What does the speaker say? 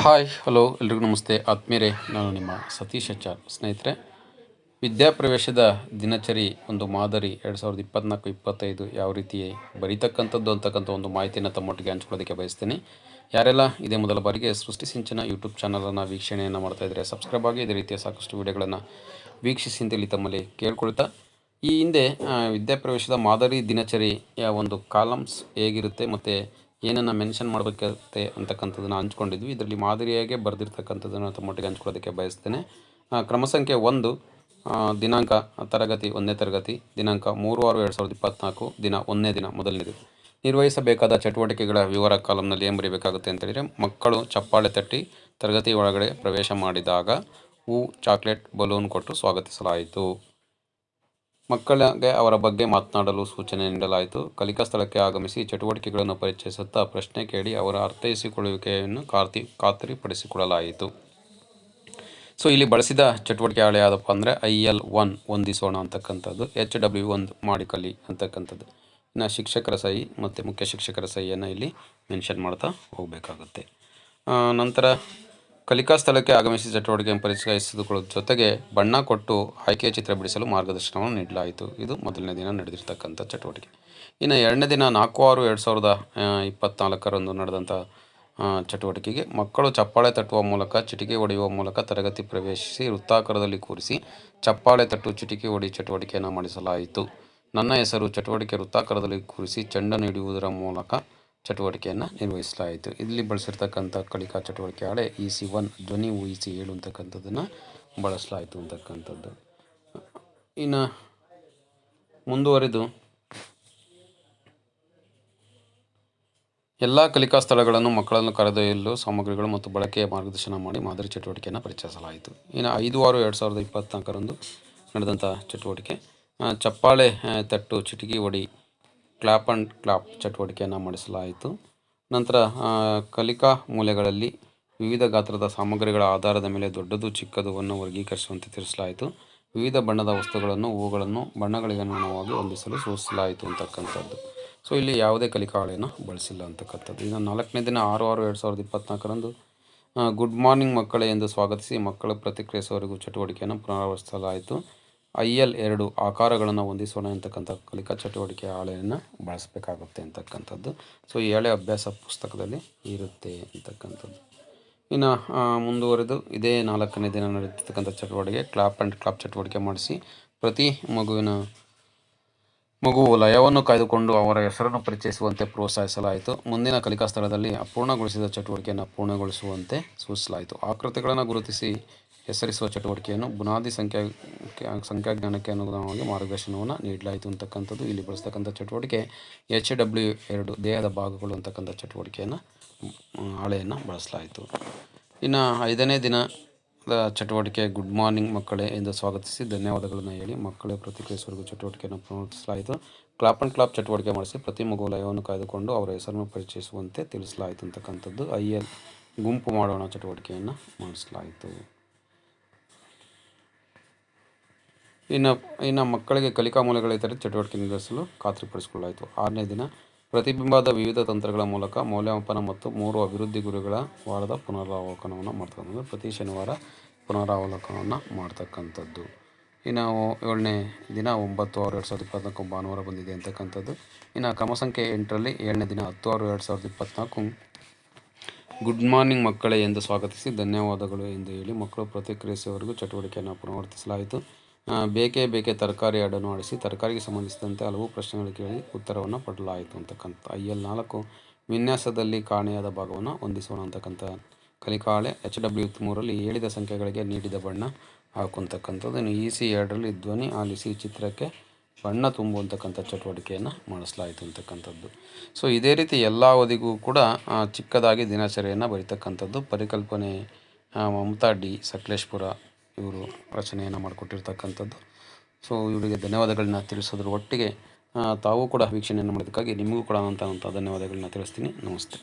Hi, hello, ಎಲ್ರಿಗೂ ನಮಸ್ತೆ. ಆತ್ಮೀಯರೇ, ನಾನು ನಿಮ್ಮ ಸತೀಶ್ ಆಚಾರ್ ಸ್ನೇಹಿತರೆ. ವಿದ್ಯಾಪ್ರವೇಶದ ದಿನಚರಿ ಒಂದು ಮಾದರಿ ಎರಡು ಸಾವಿರದ ಇಪ್ಪತ್ನಾಲ್ಕು, ಇಪ್ಪತ್ತೈದು ಯಾವ ರೀತಿ ಬರೀತಕ್ಕಂಥದ್ದು ಅಂತಕ್ಕಂಥ ಒಂದು ಮಾಹಿತಿಯನ್ನು ತಮ್ಮೊಟ್ಟಿಗೆ ಹಂಚ್ಕೊಳ್ಳೋದಕ್ಕೆ ಬಯಸ್ತೀನಿ. ಯಾರೆಲ್ಲ ಇದೇ ಮೊದಲ ಬಾರಿಗೆ ಸೃಷ್ಟಿ ಸಿಂಚನ ಯೂಟ್ಯೂಬ್ ಚಾನಲನ್ನು ವೀಕ್ಷಣೆಯನ್ನು ಮಾಡ್ತಾ ಇದ್ದರೆ ಸಬ್ಸ್ಕ್ರೈಬ್ ಆಗಿ ಇದೇ ರೀತಿಯ ಸಾಕಷ್ಟು ವಿಡಿಯೋಗಳನ್ನು ವೀಕ್ಷಿಸಿ ಅಂತೇಳಿ ತಮ್ಮಲ್ಲಿ ಕೇಳ್ಕೊಳ್ತಾ. ಈ ಹಿಂದೆ ವಿದ್ಯಾಪ್ರವೇಶದ ಮಾದರಿ ದಿನಚರಿಯ ಒಂದು ಕಾಲಮ್ಸ್ ಹೇಗಿರುತ್ತೆ ಮತ್ತು ಏನನ್ನು ಮೆನ್ಷನ್ ಮಾಡಬೇಕಾಗುತ್ತೆ ಅಂತಕ್ಕಂಥದ್ದನ್ನು ಹಂಚ್ಕೊಂಡಿದ್ವಿ. ಇದರಲ್ಲಿ ಮಾದರಿಯಾಗೆ ಬರೆದಿರ್ತಕ್ಕಂಥದ್ದನ್ನು ತಮ್ಮೊಟ್ಟಿಗೆ ಹಂಚ್ಕೊಳ್ಳೋದಕ್ಕೆ ಬಯಸ್ತೇನೆ. ಕ್ರಮ ಸಂಖ್ಯೆ ಒಂದು ದಿನಾಂಕ ತರಗತಿ ಒಂದನೇ ತರಗತಿ, ದಿನಾಂಕ ಮೂರು ಆರು ಎರಡು ಸಾವಿರದ ಇಪ್ಪತ್ತ್ನಾಲ್ಕು ದಿನ ಒಂದನೇ ದಿನ ಮೊದಲನೇದು. ನಿರ್ವಹಿಸಬೇಕಾದ ಚಟುವಟಿಕೆಗಳ ವಿವರ ಕಾಲಂನಲ್ಲಿ ಏನು ಬರೀಬೇಕಾಗುತ್ತೆ ಅಂತ ಹೇಳಿದರೆ ಮಕ್ಕಳು ಚಪ್ಪಾಳೆ ತಟ್ಟಿ ತರಗತಿ ಒಳಗಡೆ ಪ್ರವೇಶ ಮಾಡಿದಾಗ ಹೂ ಚಾಕ್ಲೇಟ್, ಬಲೂನ್ ಕೊಟ್ಟು ಸ್ವಾಗತಿಸಲಾಯಿತು. ಮಕ್ಕಳಿಗೆ ಅವರ ಬಗ್ಗೆ ಮಾತನಾಡಲು ಸೂಚನೆ ನೀಡಲಾಯಿತು. ಕಲಿಕಾ ಸ್ಥಳಕ್ಕೆ ಆಗಮಿಸಿ ಚಟುವಟಿಕೆಗಳನ್ನು ಪರಿಚಯಿಸುತ್ತಾ ಪ್ರಶ್ನೆ ಕೇಳಿ ಅವರ ಅರ್ಥೈಸಿಕೊಳ್ಳುವಿಕೆಯನ್ನು ಖಾತಿ ಖಾತ್ರಿಪಡಿಸಿಕೊಳ್ಳಲಾಯಿತು. ಸೊ, ಇಲ್ಲಿ ಬಳಸಿದ ಚಟುವಟಿಕೆ ಹಾಳೆ ಯಾವುದಪ್ಪ ಅಂದರೆ ಐ ಎಲ್ ಒನ್ ಹೊಂದಿಸೋಣ ಅಂತಕ್ಕಂಥದ್ದು, ಎಚ್ ಡಬ್ಲ್ಯೂ ಒಂದು ಮಾಡಿ ಕಲಿ ಅಂತಕ್ಕಂಥದ್ದು. ಇನ್ನು ಶಿಕ್ಷಕರ ಸಹಿ ಮತ್ತು ಮುಖ್ಯ ಶಿಕ್ಷಕರ ಸಹಿಯನ್ನು ಇಲ್ಲಿ ಮೆನ್ಷನ್ ಮಾಡ್ತಾ ಹೋಗಬೇಕಾಗುತ್ತೆ. ನಂತರ ಕಲಿಕಾ ಸ್ಥಳಕ್ಕೆ ಆಗಮಿಸಿ ಚಟುವಟಿಕೆಯನ್ನು ಪರಿಚಯಿಸಿಕೊಳ್ಳುವ ಜೊತೆಗೆ ಬಣ್ಣ ಕೊಟ್ಟು ಆಯ್ಕೆಯ ಚಿತ್ರ ಬಿಡಿಸಲು ಮಾರ್ಗದರ್ಶನವನ್ನು ನೀಡಲಾಯಿತು. ಇದು ಮೊದಲನೇ ದಿನ ನಡೆದಿರ್ತಕ್ಕಂಥ ಚಟುವಟಿಕೆ. ಇನ್ನು ಎರಡನೇ ದಿನ ನಾಲ್ಕು ಆರು ಎರಡು ಸಾವಿರದ ಇಪ್ಪತ್ನಾಲ್ಕರಂದು ನಡೆದಂಥ ಚಟುವಟಿಕೆಗೆ ಮಕ್ಕಳು ಚಪ್ಪಾಳೆ ತಟ್ಟುವ ಮೂಲಕ, ಚಿಟಿಕೆ ಹೊಡೆಯುವ ಮೂಲಕ ತರಗತಿ ಪ್ರವೇಶಿಸಿ ವೃತ್ತಾಕಾರದಲ್ಲಿ ಕೂರಿಸಿ ಚಪ್ಪಾಳೆ ತಟ್ಟು, ಚಿಟಿಕೆ ಹೊಡಿ ಚಟುವಟಿಕೆಯನ್ನು ಮಾಡಿಸಲಾಯಿತು. ನನ್ನ ಹೆಸರು ಚಟುವಟಿಕೆ ವೃತ್ತಾಕಾರದಲ್ಲಿ ಕೂರಿಸಿ ಚೆಂಡನ್ನು ಹಿಡಿಯುವುದರ ಮೂಲಕ ಚಟುವಟಿಕೆಯನ್ನು ನಿರ್ವಹಿಸಲಾಯಿತು. ಇಲ್ಲಿ ಬಳಸಿರ್ತಕ್ಕಂಥ ಕಲಿಕಾ ಚಟುವಟಿಕೆ ಹಳೆ ಇ ಸಿ ಒನ್, ಧ್ವನಿ ಸಿ ಏಳು ಅಂತಕ್ಕಂಥದ್ದನ್ನು ಬಳಸಲಾಯಿತು ಅಂತಕ್ಕಂಥದ್ದು. ಇನ್ನು ಮುಂದುವರೆದು ಎಲ್ಲ ಕಲಿಕಾ ಸ್ಥಳಗಳನ್ನು, ಮಕ್ಕಳನ್ನು ಕರೆದೊಯ್ಯಲು ಸಾಮಗ್ರಿಗಳು ಮತ್ತು ಬಳಕೆಯ ಮಾರ್ಗದರ್ಶನ ಮಾಡಿ ಮಾದರಿ ಚಟುವಟಿಕೆಯನ್ನು ಪರಿಚಯಿಸಲಾಯಿತು. ಇನ್ನು ಐದು ಆರು, ಎರಡು ಸಾವಿರದ ಇಪ್ಪತ್ತ್ನಾಲ್ಕರಂದು ನಡೆದಂಥ ಚಟುವಟಿಕೆ ಚಪ್ಪಾಳೆ ತಟ್ಟು, ಚಿಟಿಕಿ ಹೊಡಿ ಕ್ಲಾಪ್ ಆ್ಯಂಡ್ ಕ್ಲಾಪ್ ಚಟುವಟಿಕೆಯನ್ನು ಮಾಡಿಸಲಾಯಿತು. ನಂತರ ಕಲಿಕಾ ಮೂಲೆಗಳಲ್ಲಿ ವಿವಿಧ ಗಾತ್ರದ ಸಾಮಗ್ರಿಗಳ ಆಧಾರದ ಮೇಲೆ ದೊಡ್ಡದು ಚಿಕ್ಕದುವನ್ನು ವರ್ಗೀಕರಿಸುವಂತೆ ತಿಳಿಸಲಾಯಿತು. ವಿವಿಧ ಬಣ್ಣದ ವಸ್ತುಗಳನ್ನು, ಹೂಗಳನ್ನು ಬಣ್ಣಗಳಿಗೆ ಅನುಗುಣವಾಗಿ ಹೊಂದಿಸಲು ಸೂಚಿಸಲಾಯಿತು ಅಂತಕ್ಕಂಥದ್ದು. ಸೊ ಇಲ್ಲಿ ಯಾವುದೇ ಕಲಿಕಾ ಹಾಳೆಯನ್ನು ಬಳಸಿಲ್ಲ ಅಂತಕ್ಕಂಥದ್ದು. ಇನ್ನು ನಾಲ್ಕನೇ ದಿನ ಆರು ಆರು ಎರಡು ಸಾವಿರದ ಇಪ್ಪತ್ತ್ನಾಲ್ಕರಂದು ಗುಡ್ ಮಾರ್ನಿಂಗ್ ಮಕ್ಕಳೇ ಎಂದು ಸ್ವಾಗತಿಸಿ ಮಕ್ಕಳು ಪ್ರತಿಕ್ರಿಯಿಸುವವರೆಗೂ ಚಟುವಟಿಕೆಯನ್ನು ಪುನರಾವರ್ತಿಸಲಾಯಿತು. ಐ ಎಲ್ ಎರಡು ಆಕಾರಗಳನ್ನು ಹೊಂದಿಸೋಣ ಅಂತಕ್ಕಂಥ ಕಲಿಕಾ ಚಟುವಟಿಕೆ ಹಾಳೆಯನ್ನು ಬಳಸಬೇಕಾಗುತ್ತೆ ಅಂತಕ್ಕಂಥದ್ದು. ಸೊ ಈ ಹಳೆ ಅಭ್ಯಾಸ ಪುಸ್ತಕದಲ್ಲಿ ಇರುತ್ತೆ ಅಂತಕ್ಕಂಥದ್ದು. ಇನ್ನು ಮುಂದುವರೆದು ಇದೇ ನಾಲ್ಕನೇ ದಿನ ನಡೀತಕ್ಕಂಥ ಚಟುವಟಿಕೆ ಕ್ಲಾಪ್ ಆ್ಯಂಡ್ ಕ್ಲಾಪ್ ಚಟುವಟಿಕೆ ಮಾಡಿಸಿ, ಪ್ರತಿ ಮಗುವಿನ ಮಗು ಲಯವನ್ನು ಕಾಯ್ದುಕೊಂಡು ಅವರ ಹೆಸರನ್ನು ಪರಿಚಯಿಸುವಂತೆ ಪ್ರೋತ್ಸಾಹಿಸಲಾಯಿತು. ಮುಂದಿನ ಕಲಿಕಾ ಸ್ಥಳದಲ್ಲಿ ಅಪೂರ್ಣಗೊಳಿಸಿದ ಚಟುವಟಿಕೆಯನ್ನು ಪೂರ್ಣಗೊಳಿಸುವಂತೆ ಸೂಚಿಸಲಾಯಿತು. ಆಕೃತಿಗಳನ್ನು ಗುರುತಿಸಿ ಹೆಸರಿಸುವ ಚಟುವಟಿಕೆಯನ್ನು ಬುನಾದಿ ಸಂಖ್ಯಾ, ಸಂಖ್ಯಾಜ್ಞಾನಕ್ಕೆ ಅನುಗುಣವಾಗಿ ಮಾರ್ಗದರ್ಶನವನ್ನು ನೀಡಲಾಯಿತು ಅಂತಕ್ಕಂಥದ್ದು. ಇಲ್ಲಿ ಬಳಸ್ತಕ್ಕಂಥ ಚಟುವಟಿಕೆ ಎಚ್ ಡಬ್ಲ್ಯೂ ಎರಡು, ದೇಹದ ಭಾಗಗಳು ಅಂತಕ್ಕಂಥ ಚಟುವಟಿಕೆಯನ್ನು ಹಾಳೆಯನ್ನು ಬಳಸಲಾಯಿತು. ಇನ್ನು ಐದನೇ ದಿನದ ಚಟುವಟಿಕೆ ಗುಡ್ ಮಾರ್ನಿಂಗ್ ಮಕ್ಕಳೇ ಎಂದು ಸ್ವಾಗತಿಸಿ ಧನ್ಯವಾದಗಳನ್ನು ಹೇಳಿ ಮಕ್ಕಳೇ ಪ್ರತಿಕ್ರಿಯಿಸುವ ಚಟುವಟಿಕೆಯನ್ನು ಪುನರುತ್ಸಲಾಯಿತು ಕ್ಲಾಪ್ ಆ್ಯಂಡ್ ಕ್ಲಾಪ್ ಚಟುವಟಿಕೆ ಮಾಡಿಸಿ ಪ್ರತಿ ಮಗು ಲಯವನ್ನು ಕಾಯ್ದುಕೊಂಡು ಅವರ ಹೆಸರನ್ನು ಪರಿಚಯಿಸುವಂತೆ ತಿಳಿಸಲಾಯಿತು ಅಂತಕ್ಕಂಥದ್ದು. ಐ ಎಲ್ ಗುಂಪು ಮಾಡೋಣ ಚಟುವಟಿಕೆಯನ್ನು ಮಾಡಿಸಲಾಯಿತು. ಇನ್ನು ಇನ್ನು ಮಕ್ಕಳಿಗೆ ಕಲಿಕಾ ಮೂಲಗಳ ಇತರ ಚಟುವಟಿಕೆ ನಿರ್ವಹಿಸಲು ಖಾತ್ರಿಪಡಿಸಿಕೊಳ್ಳಲಾಯಿತು. ಆರನೇ ದಿನ, ಪ್ರತಿಬಿಂಬದ ವಿವಿಧ ತಂತ್ರಗಳ ಮೂಲಕ ಮೌಲ್ಯಮಾಪನ ಮತ್ತು ಮೂರು ಅಭಿವೃದ್ಧಿ ಗುರಿಗಳ ವಾರದ ಪುನರಾವಲೋಕನವನ್ನು ಮಾಡ್ತಕ್ಕಂಥದ್ದು. ಪ್ರತಿ ಶನಿವಾರ ಪುನರಾವಲೋಕನವನ್ನು ಮಾಡ್ತಕ್ಕಂಥದ್ದು. ಇನ್ನು ಏಳನೇ ದಿನ, ಒಂಬತ್ತು ಆರು ಎರಡು ಸಾವಿರದ ಇಪ್ಪತ್ನಾಲ್ಕು ಭಾನುವಾರ ಬಂದಿದೆ ಅಂತಕ್ಕಂಥದ್ದು. ಇನ್ನು ಕ್ರಮ ಸಂಖ್ಯೆ ಎಂಟರಲ್ಲಿ ಏಳನೇ ದಿನ, ಹತ್ತು ಆರು ಎರಡು ಸಾವಿರದ ಇಪ್ಪತ್ನಾಲ್ಕು ಗುಡ್ ಮಾರ್ನಿಂಗ್ ಮಕ್ಕಳೇ ಎಂದು ಸ್ವಾಗತಿಸಿ ಧನ್ಯವಾದಗಳು ಎಂದು ಹೇಳಿ ಮಕ್ಕಳು ಪ್ರತಿಕ್ರಿಯಿಸುವವರೆಗೂ ಚಟುವಟಿಕೆಯನ್ನು ಪುನರಾವರ್ತಿಸಲಾಯಿತು. ಬೇಕೇ ಬೇಕೇ ತರಕಾರಿ ಹಾಡನ್ನು ಆಡಿಸಿ ತರಕಾರಿಗೆ ಸಂಬಂಧಿಸಿದಂತೆ ಹಲವು ಪ್ರಶ್ನೆಗಳು ಕೇಳಿ ಉತ್ತರವನ್ನು ಪಡಲಾಯಿತು ಅಂತಕ್ಕಂಥ ಐ ಎಲ್ ನಾಲ್ಕು ವಿನ್ಯಾಸದಲ್ಲಿ ಕಾಣೆಯಾದ ಭಾಗವನ್ನು ಹೊಂದಿಸೋಣ ಅಂತಕ್ಕಂಥ ಕಲಿಕಾಳೆ ಎಚ್ ಡಬ್ಲ್ಯೂ ಮೂರಲ್ಲಿ ಹೇಳಿದ ಸಂಖ್ಯೆಗಳಿಗೆ ನೀಡಿದ ಬಣ್ಣ ಹಾಕುವಂತಕ್ಕಂಥದ್ದು. ಇನ್ನು ಇ ಸಿ ಎರಡರಲ್ಲಿ ಧ್ವನಿ ಆಲಿಸಿ ಚಿತ್ರಕ್ಕೆ ಬಣ್ಣ ತುಂಬುವಂತಕ್ಕಂಥ ಚಟುವಟಿಕೆಯನ್ನು ಮಾಡಿಸಲಾಯಿತು ಅಂತಕ್ಕಂಥದ್ದು. ಸೊ ಇದೇ ರೀತಿ ಎಲ್ಲ ಅವಧಿಗೂ ಕೂಡ ಚಿಕ್ಕದಾಗಿ ದಿನಚರಿಯನ್ನು ಬರೀತಕ್ಕಂಥದ್ದು ಪರಿಕಲ್ಪನೆ ಮಮತಾ ಡಿ ಸಕಲೇಶ್ಪುರ ಇವರು ರಚನೆಯನ್ನು ಮಾಡಿಕೊಟ್ಟಿರ್ತಕ್ಕಂಥದ್ದು. ಸೊ ಇವರಿಗೆ ಧನ್ಯವಾದಗಳನ್ನ ತಿಳಿಸೋದ್ರ ಒಟ್ಟಿಗೆ ತಾವು ಕೂಡ ವೀಕ್ಷಣೆಯನ್ನು ಮಾಡೋದಕ್ಕಾಗಿ ನಿಮಗೂ ಕೂಡ ಅಂತ ಧನ್ಯವಾದಗಳನ್ನ ತಿಳಿಸ್ತೀನಿ. ನಮಸ್ತೆ.